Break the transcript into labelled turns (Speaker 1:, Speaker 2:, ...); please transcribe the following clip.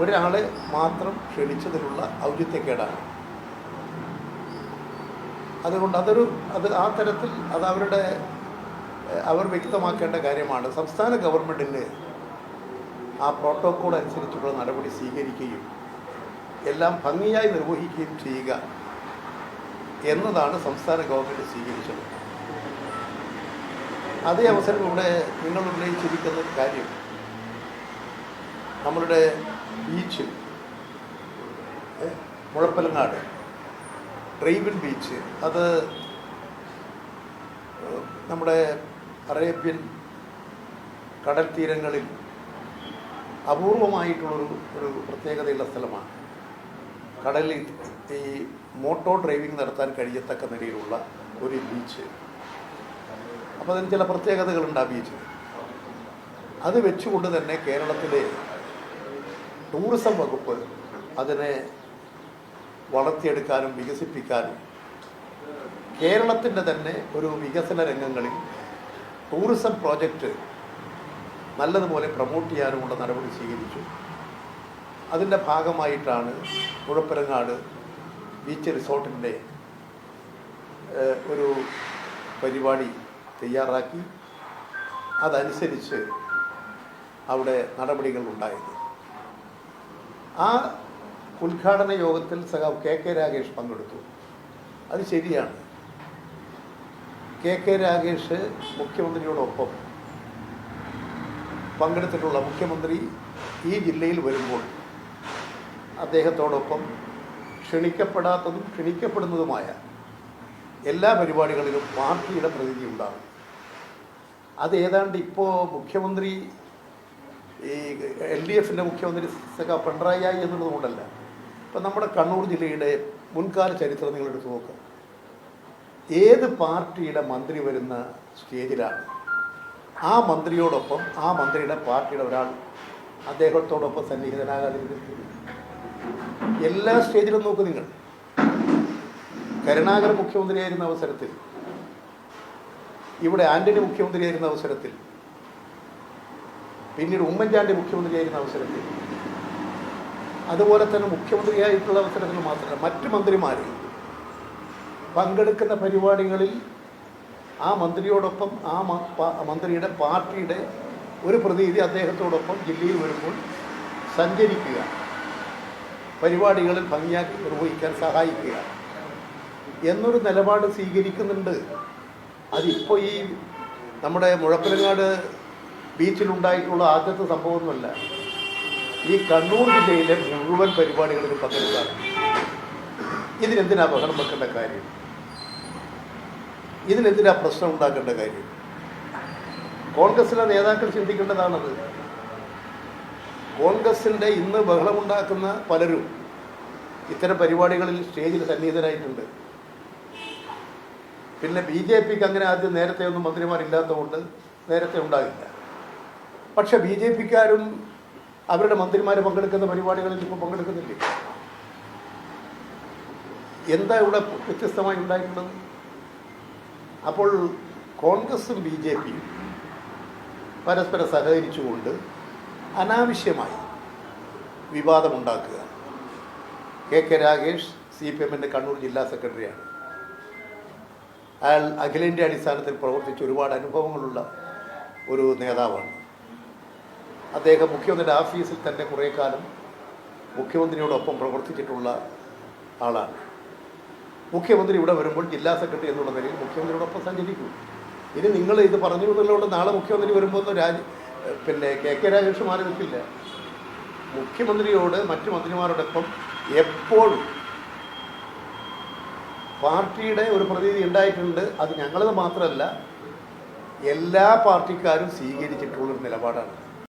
Speaker 1: ഒരാളെ മാത്രം ക്ഷണിച്ചതിലുള്ള ഔചിത്യക്കേടാണ്. അതുകൊണ്ട് അതൊരു അത് ആ തരത്തിൽ അത് അവരുടെ അവർ വ്യക്തമാക്കേണ്ട കാര്യമാണ്. സംസ്ഥാന ഗവൺമെന്റിന് ആ പ്രോട്ടോക്കോൾ അനുസരിച്ചുള്ള നടപടി സ്വീകരിക്കുകയും എല്ലാം ഭംഗിയായി നിർവഹിക്കുകയും ചെയ്യുക എന്നതാണ് സംസ്ഥാന ഗവൺമെന്റ് സ്വീകരിച്ചത്. അതേ അവസരം ഇവിടെ നിങ്ങൾ ഉന്നയിച്ചിരിക്കുന്ന കാര്യം. നമ്മളുടെ ബീച്ച്. മുഴപ്പലങ്ങാട്. Drive-in beach. അത് നമ്മുടെ അറേബ്യൻ കടൽ തീരങ്ങളിൽ അപൂർവമായിട്ടുള്ളൊരു ഒരു പ്രത്യേകതയുള്ള സ്ഥലമാണ്. കടലിൽ ഈ മോട്ടോ ഡ്രൈവിംഗ് നടത്താൻ കഴിയത്തക്ക നിലയിലുള്ള ഒരു ബീച്ച്. അപ്പോൾ അതിന് ചില പ്രത്യേകതകളുണ്ട് ആ ബീച്ചിന്. അത് വെച്ചുകൊണ്ട് തന്നെ കേരളത്തിലെ ടൂറിസം വകുപ്പ് അതിനെ വളർത്തിയെടുക്കാനും വികസിപ്പിക്കാനും കേരളത്തിന്റെ തന്നെ ഒരു വികസന രംഗങ്ങളിൽ ടൂറിസം പ്രോജക്റ്റ് നല്ലതുപോലെ പ്രൊമോട്ട് ചെയ്യാനുമുള്ള നടപടി സ്വീകരിച്ചു. അതിന്റെ ഭാഗമായിട്ടാണ് മുഴപ്പരങ്ങാട് ബീച്ച് റിസോർട്ടിന്റെ ഒരു പരിപാടി തയ്യാറാക്കി. അതനുസരിച്ച് അവിടെ നടപടികൾ ഉണ്ടായത് ആ ഉദ്ഘാടന യോഗത്തിൽ സഖാവ് കെ കെ രാഗേഷ് പങ്കെടുത്തു. അത് ശരിയാണ്. കെ കെ രാഗേഷ് മുഖ്യമന്ത്രിയോടൊപ്പം പങ്കെടുത്തിട്ടുള്ള മുഖ്യമന്ത്രി ഈ ജില്ലയിൽ വരുമ്പോൾ അദ്ദേഹത്തോടൊപ്പം ക്ഷണിക്കപ്പെടാത്തതും ക്ഷണിക്കപ്പെടുന്നതുമായ എല്ലാ പരിപാടികളിലും പാർട്ടിയുടെ പ്രതിനിധി ഉണ്ടാകും. അത് ഏതാണ്ട് ഇപ്പോൾ മുഖ്യമന്ത്രി ഈ എൽ ഡി എഫിന്റെ മുഖ്യമന്ത്രി സഖ പിണറായി എന്നുള്ളത് കൊണ്ടല്ല. ഇപ്പം നമ്മുടെ കണ്ണൂർ ജില്ലയുടെ മുൻകാല ചരിത്രം നിങ്ങൾ എടുത്തു നോക്കുക ഏത് പാർട്ടിയുടെ മന്ത്രി വരുന്ന സ്റ്റേജിലാണ്? ആ മന്ത്രിയോടൊപ്പം ആ മന്ത്രിയുടെ പാർട്ടിയുടെ ഒരാൾ അദ്ദേഹത്തോടൊപ്പം സന്നിഹിതനാകാതിരിക്കുന്നത് എല്ലാ സ്റ്റേജിലും നോക്ക് നിങ്ങൾ. കരുണാകരൻ മുഖ്യമന്ത്രിയായിരുന്ന അവസരത്തിൽ ഇവിടെ ആന്റണി മുഖ്യമന്ത്രിയായിരുന്ന അവസരത്തിൽ പിന്നീട് ഉമ്മൻചാണ്ടി മുഖ്യമന്ത്രിയായിരുന്ന അവസരത്തിൽ. അതുപോലെ തന്നെ മുഖ്യമന്ത്രിയായിട്ടുള്ള അവസരത്തിൽ മാത്രമല്ല മറ്റ് മന്ത്രിമാർ പങ്കെടുക്കുന്ന പരിപാടികളിൽ ആ മന്ത്രിയോടൊപ്പം ആ മന്ത്രിയുടെ പാർട്ടിയുടെ ഒരു പ്രതിനിധി അദ്ദേഹത്തോടൊപ്പം ജില്ലയിൽ വരുമ്പോൾ സഞ്ചരിക്കുക. പരിപാടികളിൽ ഭംഗിയാക്കി നിർവഹിക്കാൻ സഹായിക്കുക. എന്നൊരു നിലപാട് സ്വീകരിക്കുന്നുണ്ട്. അതിപ്പോൾ ഈ നമ്മുടെ മുഴപ്പിലങ്ങാട് ബീച്ചിലുണ്ടായിട്ടുള്ള ആദ്യത്തെ സംഭവമൊന്നുമല്ല. ഈ കണ്ണൂർ ജില്ലയിലെ മുഴുവൻ പരിപാടികളിലും പങ്കെടുക്കാറ്. ഇതിനെന്തിനാ ബഹളം വെക്കേണ്ട കാര്യം? ഇതിനെന്തിനാ പ്രശ്നം ഉണ്ടാക്കേണ്ട കാര്യം? കോൺഗ്രസിലെ നേതാക്കൾ ചിന്തിക്കേണ്ടതാണത്. കോൺഗ്രസിന്റെ ഇന്ന് ബഹളമുണ്ടാക്കുന്ന പലരും ഇത്തരം പരിപാടികളിൽ സ്റ്റേജിൽ സന്നിഹിതരായിട്ടുണ്ട്. പിന്നെ ബി ജെ പിക്ക് അങ്ങനെ ആദ്യം നേരത്തെ ഒന്നും മന്ത്രിമാരില്ലാത്തതുകൊണ്ട് നേരത്തെ ഉണ്ടാകില്ല പക്ഷെ ബി ജെ പിക്കാരും അവരുടെ മന്ത്രിമാർ പങ്കെടുക്കുന്ന പരിപാടികളിൽ ഇപ്പോൾ പങ്കെടുക്കുന്നില്ലേ? എന്താ ഇവിടെ വ്യത്യസ്തമായി ഉണ്ടായിട്ടുള്ളത്? അപ്പോൾ കോൺഗ്രസും ബി ജെ പിയും പരസ്പരം സഹകരിച്ചുകൊണ്ട് അനാവശ്യമായി വിവാദമുണ്ടാക്കുക. K K Ragesh C P എമ്മിന്റെ കണ്ണൂർ ജില്ലാ സെക്രട്ടറിയാണ്. അയാൾ അഖിലേന്ത്യാ അടിസ്ഥാനത്തിൽ പ്രവർത്തിച്ച് ഒരുപാട് അനുഭവങ്ങളുള്ള ഒരു നേതാവാണ്. അദ്ദേഹം മുഖ്യമന്ത്രിയുടെ ഓഫീസിൽ തന്നെ കുറേ കാലം മുഖ്യമന്ത്രിയോടൊപ്പം പ്രവർത്തിച്ചിട്ടുള്ള ആളാണ്. മുഖ്യമന്ത്രി ഇവിടെ വരുമ്പോൾ ജില്ലാ സെക്രട്ടറി എന്നുള്ള നിലയിൽ മുഖ്യമന്ത്രിയോടൊപ്പം സഞ്ചരിക്കും. ഇനി നിങ്ങൾ ഇത് പറഞ്ഞു എന്നുള്ളതുകൊണ്ട് നാളെ മുഖ്യമന്ത്രി വരുമ്പോൾ രാജ് പിന്നെ കെ കെ രാജേഷ് മാറി മുഖ്യമന്ത്രിയോട് മറ്റു മന്ത്രിമാരോടൊപ്പം എപ്പോഴും പാർട്ടിയുടെ ഒരു പ്രതിനിധി ഉണ്ടായിട്ടുണ്ട്. അത് ഞങ്ങളത് മാത്രമല്ല എല്ലാ പാർട്ടിക്കാരും സ്വീകരിച്ചിട്ടുള്ളൊരു നിലപാടാണ്.